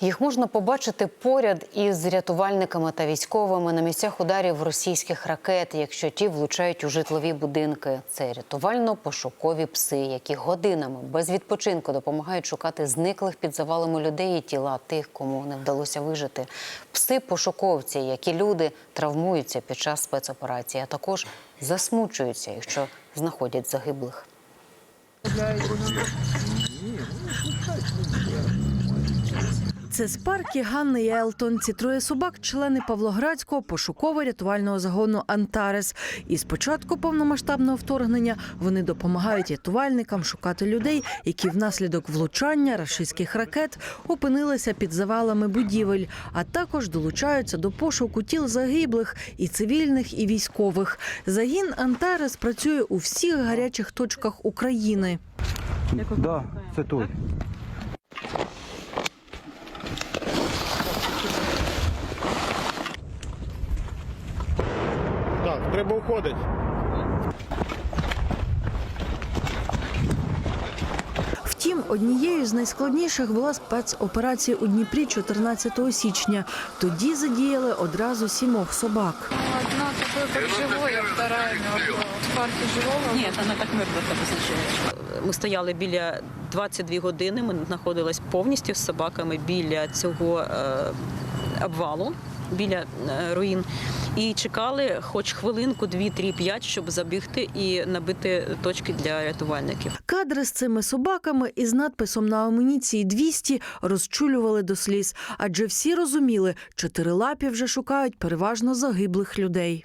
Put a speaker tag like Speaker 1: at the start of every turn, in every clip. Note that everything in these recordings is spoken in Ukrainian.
Speaker 1: Їх можна побачити поряд із рятувальниками та військовими на місцях ударів російських ракет, якщо ті влучають у житлові будинки. Це рятувально-пошукові пси, які годинами без відпочинку допомагають шукати зниклих під завалами людей і тіла тих, кому не вдалося вижити. Пси-пошуковці, які люди травмуються під час спецоперації, а також засмучуються, якщо знаходять загиблих.
Speaker 2: Це Спаркі, Ганна і Елтон. Ці троє собак, члени Павлоградського пошуково-рятувального загону Антарес. І з початку повномасштабного вторгнення вони допомагають рятувальникам шукати людей, які внаслідок влучання рашистських ракет опинилися під завалами будівель, а також долучаються до пошуку тіл загиблих і цивільних, і військових. Загін Антарес працює у всіх гарячих точках України.
Speaker 3: Да, це той.
Speaker 4: Так, треба уходити.
Speaker 2: Втім, однією з найскладніших була спецоперація у Дніпрі 14 січня. Тоді задіяли одразу сімох собак.
Speaker 5: Одна такой как живой, вторая Спарки живого.
Speaker 6: Ні, вона так мертва позначилася. Ми стояли біля 22 години. Ми знаходились повністю з собаками біля цього е, обвалу, біля е, руїн, і чекали хоч хвилинку, дві, три, п'ять, щоб забігти і набити точки для рятувальників.
Speaker 2: Кадри з цими собаками із надписом на амуніції 200 розчулювали до сліз, адже всі розуміли, чотирилапі вже шукають переважно загиблих людей.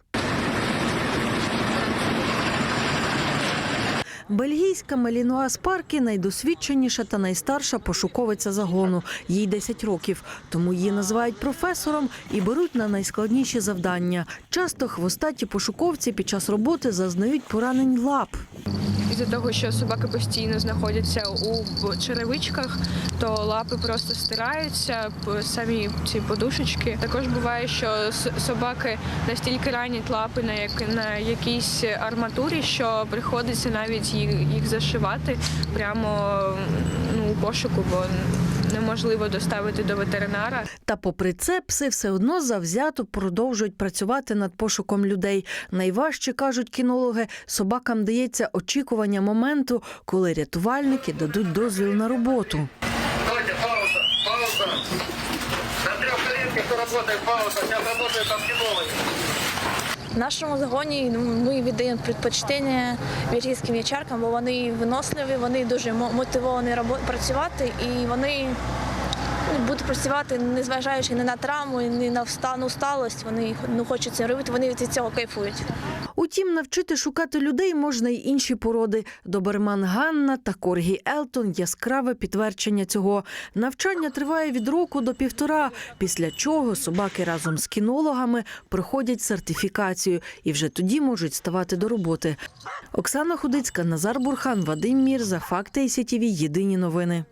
Speaker 2: Бельгійська Мелінуа Спаркі найдосвідченіша та найстарша пошуковиця загону. Їй 10 років, тому її називають професором і беруть на найскладніші завдання. Часто хвостаті пошуковці під час роботи зазнають поранень лап.
Speaker 5: Із-за того, що собаки постійно знаходяться у черевичках, то лапи просто стираються, самі ці подушечки. Також буває, що собаки настільки ранять лапи на, як, на якійсь арматурі, що приходиться навіть їх, їх зашивати прямо ну, у пошуку, бо неможливо доставити до ветеринара.
Speaker 2: Та попри це, пси все одно завзято продовжують працювати над пошуком людей. Найважче кажуть кінологи, собакам дається очікування моменту, коли рятувальники дадуть дозвіл на роботу.
Speaker 4: Давайте, пауза, пауза. На тарелках кто работает, пауза. Сейчас работает там кинологи.
Speaker 7: В нашому загоні ну, ми віддаємо предпочтення бельгійським ячаркам, бо вони виносливі, вони дуже мотивовані працювати і вони будуть працювати, незважаючи ні на травму, ні на встану усталость. Вони ну, хочуть це робити, вони від цього кайфують.
Speaker 2: Утім, навчити шукати людей можна й інші породи. Доберман Ганна та Коргі Елтон яскраве підтвердження цього. Навчання триває від року до півтора, після чого собаки разом з кінологами проходять сертифікацію і вже тоді можуть ставати до роботи. Оксана Худицька, Назар Бурхан, Вадим Мір за факти ІСІТІВІ. Єдині новини.